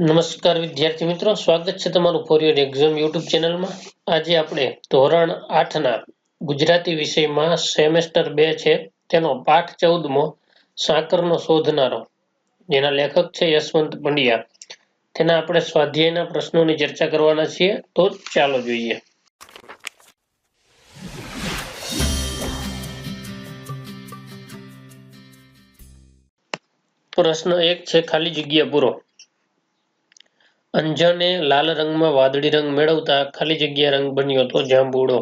નમસ્કાર વિદ્યાર્થી મિત્રો, સ્વાગત છે તમારું ફોર એક્ઝામ યુટ્યુબ ચેનલમાં. આજે આપણે ધોરણ આઠના ગુજરાતી વિષયમાં સેમેસ્ટર બે છે, તેનો પાઠ ચૌદમો સાકરનો શોધનારો. જેના લેખક છે યશવંત પંડ્યા. તેના આપણે સ્વાધ્યાયના પ્રશ્નોની ચર્ચા કરવાના છીએ, તો ચાલો જોઈએ. પ્રશ્ન એક છે, ખાલી જગ્યા પૂરો. અંજને લાલ રંગમાં વાદળી રંગ મેળવતા ખાલી જગ્યા રંગ બન્યો હતો જાંબુડો.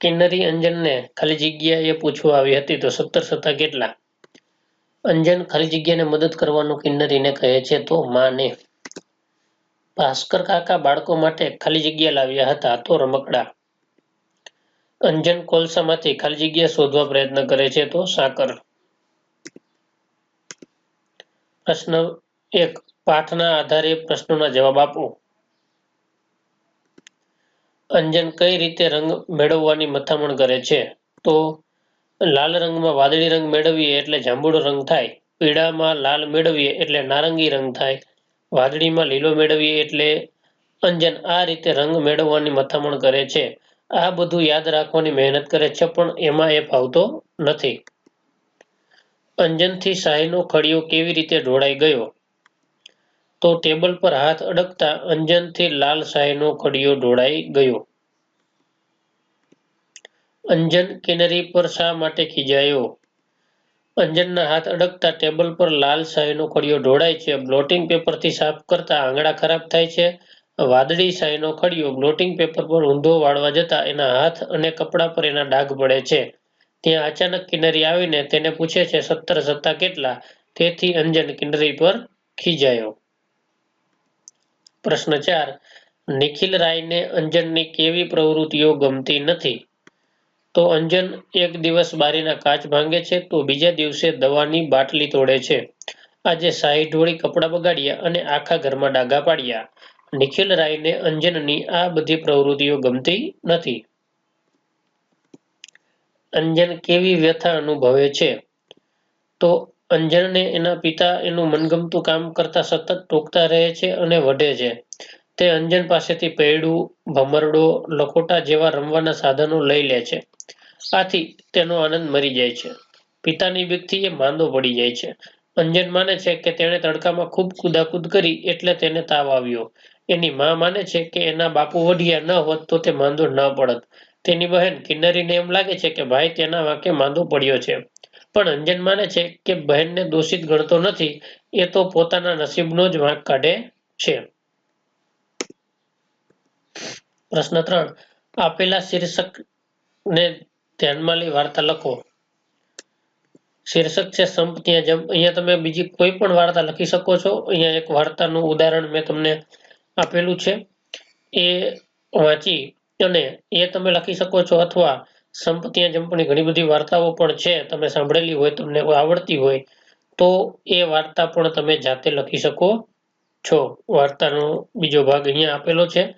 કિન્નરી અંજનને ખાલી જગ્યા એ પૂછવા આવી હતી તો સત્તર સત્તા કેટલા? અંજન ખાલી જગ્યાને મદદ કરવાનું કિન્નરીને કહે છે તો માને. ભાસ્કર કાકા બાળકો માટે ખાલી જગ્યા લાવ્યા હતા તો રમકડા. અંજન કોલસામાંથી ખાલી જગ્યા શોધવા પ્રયત્ન કરે છે તો સાકર. પ્રશ્ન એક પાઠના આધારે પ્રશ્નોના જવાબ આપો. અંજન કઈ રીતે રંગ મેળવવાની મથામણ કરે છે? તો લાલ રંગમાં વાદળી રંગ મેળવીએ એટલે જાંબુડો રંગ થાય. પીળામાં લાલ મેળવીએ એટલે નારંગી રંગ થાય. વાદળીમાં લીલો મેળવીએ એટલે અંજન આ રીતે રંગ મેળવવાની મથામણ કરે છે. આ બધું યાદ રાખવાની મહેનત કરે છે, પણ એમાં એ ફાવતો નથી. અંજનથી શાહીનો ખડિયો કેવી રીતે ઢોળાઈ ગયો? તો ટેબલ પર હાથ અડકતા અંજનથી લાલ શાહીનો કડિયો ઢોળાઈ ગયો. અંજન કિનરી પર શા માટે ખીજાયો? અંજનના હાથ અડકતા ટેબલ પર લાલ શાહીનો કડિયો ઢોળાય છે. બ્લોટિંગ પેપરથી સાફ કરતા આંગળા ખરાબ થાય છે. વાદળી શાહીનો ખડિયો બ્લોટિંગ પેપર પર ઊંધો વાળવા જતા એના હાથ અને કપડા પર એના ડાઘ પડે છે. ત્યાં અચાનક કિનારી આવીને તેને પૂછે છે, સત્તર સત્તા કેટલા? તેથી અંજન કિન્નરી પર ખીજાયો. પ્રશ્ન ચાર, નિખિલ રાયને અંજનની કેવી પ્રવૃત્તિઓ ગમતી નથી? તો અંજન એક દિવસ બારીના કાચ ભાંગે છે તો બીજા દિવસે દવાની બાટલી તોડે છે. આજે સાહી ઢોળી કપડાં બગાડ્યા અને આખા ઘરમાં ડાઘા પાડ્યા. નિખિલ રાયને અંજનની આ બધી પ્રવૃત્તિઓ ગમતી નથી. અંજન કેવી વ્યથા અનુભવે છે? તો અંજનને એના પિતા એનું મનગમતું કામ કરતા સતત ટોકતા રહે છે અને વઢે છે. તે અંજન પાસેથી પૈડું, ભમરડો, લખોટા જેવા રમવાના સાધનો લઈ લે છે. આથી તેનો આનંદ મરી જાય છે. પિતાની બીકથી એ માંદો પડી જાય છે. અંજન માને છે કે તેણે તડકામાં ખૂબ કુદાકુદ કરી એટલે તેને તાવ આવ્યો. એની મા માને છે કે એના બાપુ વઢિયા ન હોત તો તે માંદો ન પડત. તેની બહેન કિન્નરીને એમ લાગે છે કે ભાઈ તેના વાંકે માંદો પડ્યો છે. પણ અંજન માને છે કે બહેનને દોષિત ગણતો નથી, એ તો પોતાના નસીબનો જ વાંક કાઢે છે. પ્રશ્ન ત્રણ, આપેલા શીર્ષક ને ધ્યાનમાં લઈ વાર્તા લખો. શીર્ષક છે સંપ ત્યાં જમ, અહીંયા તમે બીજી કોઈ પણ વાર્તા લખી શકો છો. અહીંયા એક વાર્તાનું ઉદાહરણ મેં તમને આપેલું છે. એ વાંચી અને એ તમે લખી શકો છો અથવા સંપ ત્યાં જંપની ઘણી બધી વાર્તાઓ પણ છે, તમે સાંભળેલી હોય, તમને આવડતી હોય, તો એ વાર્તા પણ તમે જાતે લખી શકો છો. વાર્તાનો બીજો ભાગ અહીંયા આપેલો છે.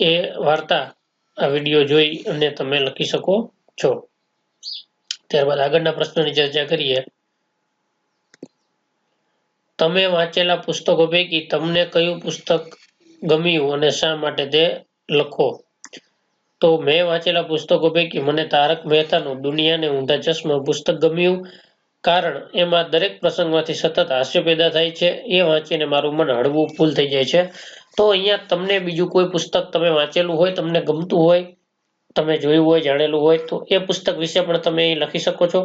એ વાર્તા, આ વીડિયો જોઈ અને તમે લખી શકો છો. ત્યારબાદ આગળના પ્રશ્નની ચર્ચા કરીએ. તમે વાંચેલા પુસ્તકો પૈકી તમને કયું પુસ્તક ગમ્યું અને શા માટે તે લખો? તો મેં વાંચેલા પુસ્તકો પૈકી મને તારક મહેતાનું દુનિયાને ઊંધા ચશ્મા પુસ્તક ગમ્યું. કારણ એમાં દરેક પ્રસંગમાંથી સતત હાસ્ય પેદા થાય છે. એ વાંચીને મારું મન હળવું ફૂલ થઈ જાય છે. તો અહીંયા તમને બીજું કોઈ પુસ્તક તમે વાંચેલું હોય, તમને ગમતું હોય, તમે જોયું હોય, જાણેલું હોય, તો એ પુસ્તક વિશે પણ તમે લખી શકો છો.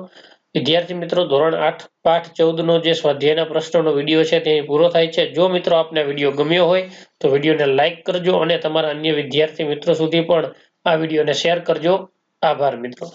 વિદ્યાર્થી મિત્રો, ધોરણ આઠ, પાઠ ચૌદનો જે સ્વાધ્યાયના પ્રશ્નોનો વીડિયો છે તે પૂરો થાય છે. જો મિત્રો આપને વીડિયો ગમ્યો હોય, તો વિડીયોને લાઇક કરજો અને તમારા અન્ય વિદ્યાર્થી મિત્રો સુધી પણ આ વિડીયોને શેર કરજો. આભાર મિત્રો.